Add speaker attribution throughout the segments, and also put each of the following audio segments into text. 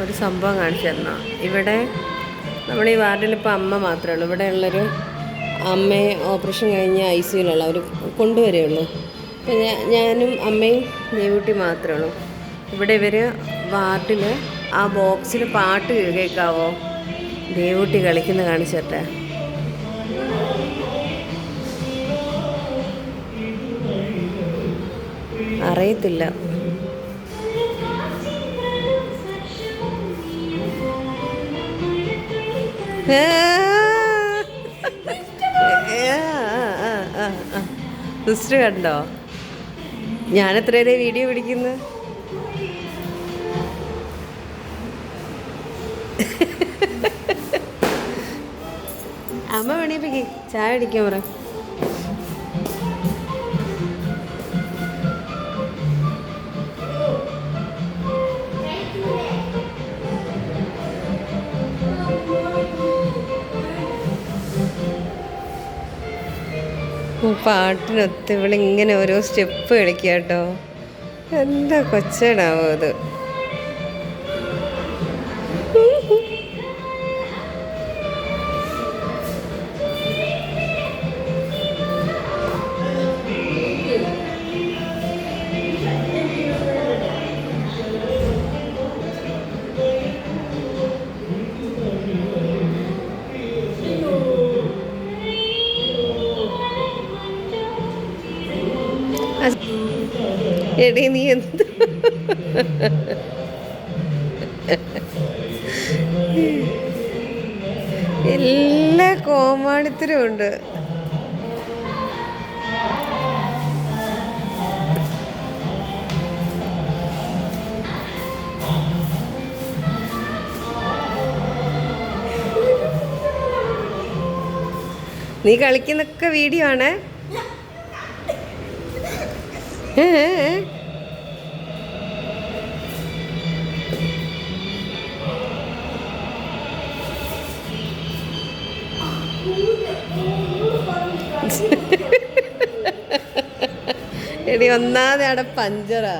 Speaker 1: ഒരു സംഭവം കാണിച്ചു തരണം ഇവിടെ നമ്മുടെ ഈ വാർഡിൽ ഇപ്പോൾ അമ്മ മാത്രമേ ഉള്ളൂ. ഇവിടെ ഉള്ളൊരു അമ്മയെ ഓപ്പറേഷൻ കഴിഞ്ഞ് ഐ സിയിലുള്ള അവർ കൊണ്ടുവരികയുള്ളൂ അപ്പം ഞാ- ഞാനും അമ്മയും ദേവൂട്ടി മാത്രമേ ഉള്ളൂ. ഇവിടെ ഇവർ വാർഡിൽ ആ ബോക്സിൽ പാട്ട് കേൾക്കാവോ? ദേവൂട്ടി കളിക്കുന്ന കാണിച്ചിട്ട്. അറിയത്തില്ല. സിസ്റ്റർ കണ്ടോ? ഞാൻ എത്രയേരെ വീഡിയോ പിടിക്കുന്നു? അമ്മ വേണേ പണിയപ്പിക്ക് ചായ അടിക്കാൻ പറ. പാട്ടിനൊത്ത് ഇവളിങ്ങനെ ഓരോ സ്റ്റെപ്പ് കളിക്കുക കേട്ടോ എന്താ കൊച്ചടാവോ അത് എടീ നീ എന്ത് എല്ലാ കോമാളിത്തരും ഉണ്ട് നീ കളിക്കുന്നൊക്കെ വീഡിയോ ആണേ. എടി ഒന്നാതെ അവിടെ പഞ്ചറാ.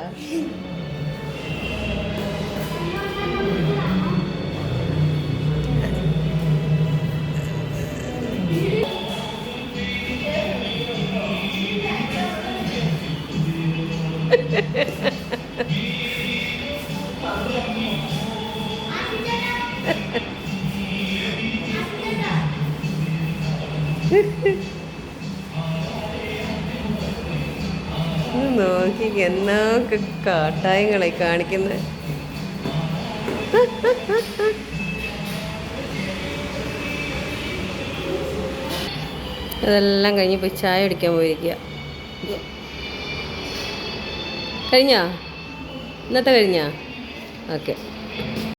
Speaker 1: നോക്കി എന്നൊക്കെ കാട്ടായങ്ങളെ കാണിക്കുന്നത് അതെല്ലാം കഴിഞ്ഞ് പോയി ചായ കുടിക്കാൻ പോയിരിക്കുക കഴിഞ്ഞാ? ഇന്നത്തെ കഴിഞ്ഞാ? ഓക്കെ.